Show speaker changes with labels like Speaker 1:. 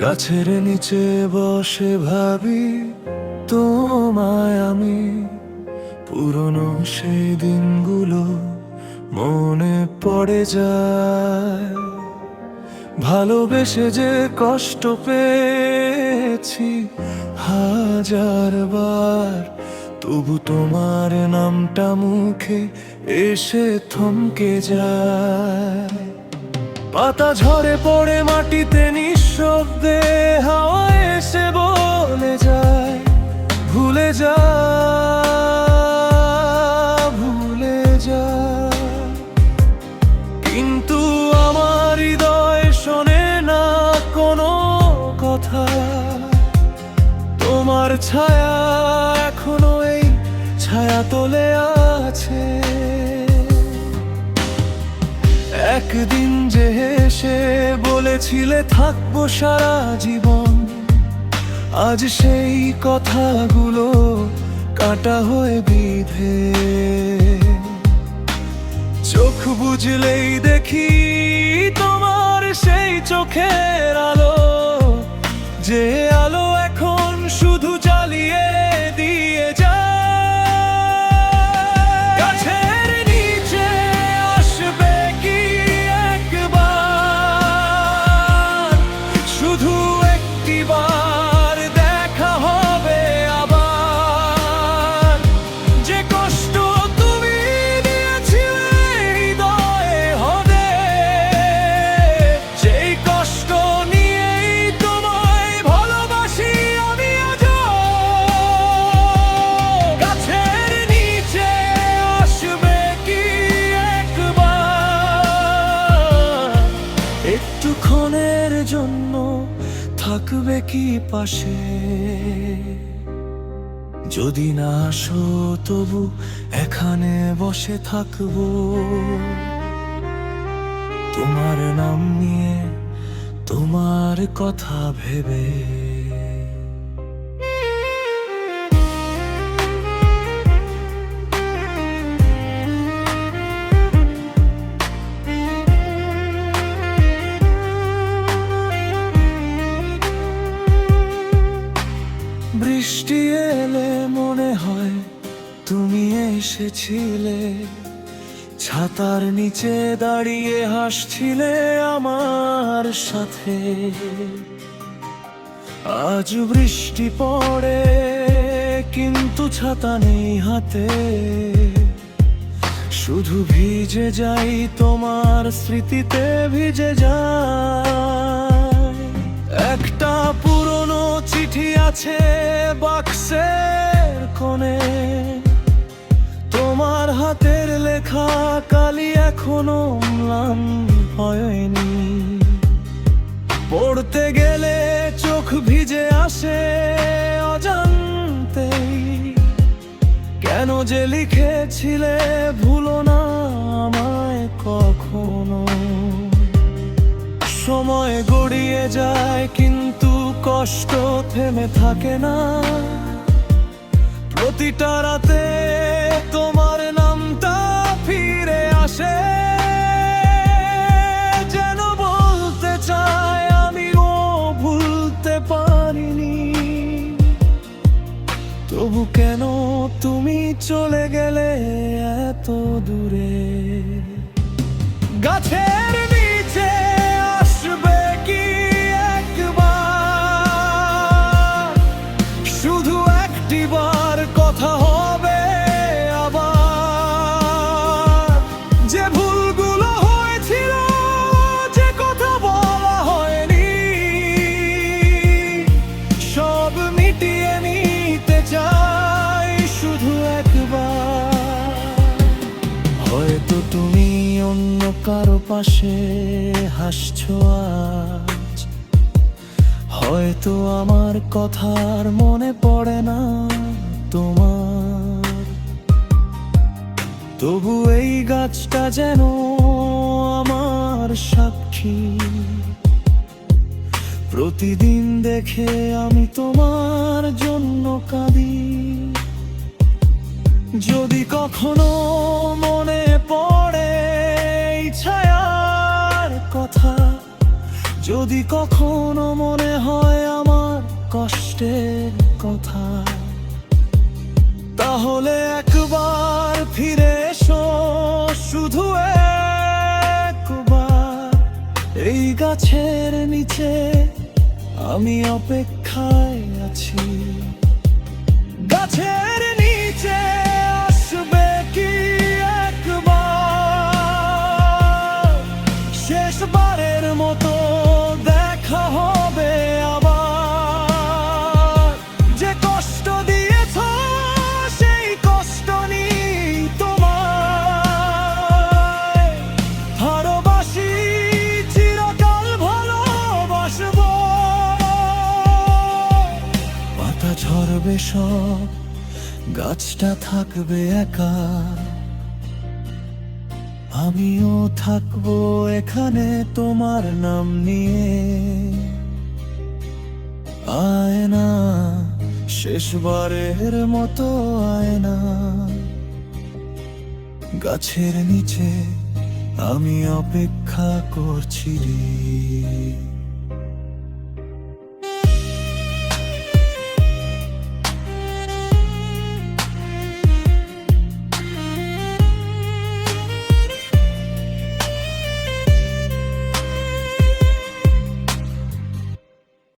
Speaker 1: গাছের নিচে বসে ভাবি, তোমায় আমি। পুরনো সেই দিনগুলো মনে পড়ে যায়। ভালোবেসে যে কষ্ট পেয়েছি হাজার বার, তবু তোমার নামটা মুখে এসে থমকে যায়। পাতা ঝরে পড়ে মাটিতে নিঃশব্দে হাওয়া এসে বলে যায়। ভুলে যা ভুলে যা। কিন্তু আমার হৃদয় শোনে না কোনো কথা। তোমার ছায়া এখনও এই ছায়া তোলে আছে। একদিন যে হেসে বলেছিলে, থাকব সারা জীবন। আজ সেই কথাগুলো কাটা হয়ে বিধে। চোখ বুঝলেই দেখি তোমার সেই চোখের কি পাশে। যদি না আসো, তবু এখানে বসে থাকব। তোমার নাম নিয়ে তোমার কথা ভেবে বৃষ্টি এলে মনে হয় তুমি এসেছিলে। ছাতার নিচে দাঁড়িয়ে হাসছিলে আমার সাথে। আজ বৃষ্টি পড়ে, কিন্তু ছাতা নেই হাতে। শুধু ভিজে যাই, তোমার স্মৃতিতে ভিজে যায়। একটা পুরনো চিঠি আছে বাক্সের কোণে। তোমার হাতের লেখা কালি এখনও ম্লান হয়নি। পড়তে গেলে চোখ ভিজে আসে অজান্তেই। কেন যে লিখেছিলে ভুলো না আমায় কখনো। সময় গড়িয়ে যায় কিন্তু কষ্ট থেমে থাকে না। প্রতিটা রাতে তোমার নামটা ফিরে আসে। যেন বলতে চায় আমিও ভুলতে পারিনি। তবু কেন তুমি চলে গেলে এত দূরে? গাছের অন্য কারও পাশে হাসছো আজ। হয়তো আমার কথার মনে পড়ে না তোমার। তবু এই গাছটা যেন আমার সাক্ষী। প্রতিদিন দেখে আমি তোমার জন্য কাঁদি। যদি কখনো মনে যদি কখনো মনে হয় আমার কষ্টের কথা, তাহলে একবার ফিরে এসো, শুধু একবার। এই গাছের নিচে আমি অপেক্ষায় আছি। গাছের শেষবারের মতো দেখা হবে আবার। যে কষ্ট দিয়েছ, সেই কষ্ট নি তোমায় ভালোবাসি, চিরকাল ভালোবাসবো। পাতা ঝরবে সব, গাছটা থাকবে একা। আমিও থাকব এখানে তোমার নাম নিয়ে। আয়না, শেষবারের মতো আয়না। গাছের নিচে আমি অপেক্ষা করছি রে।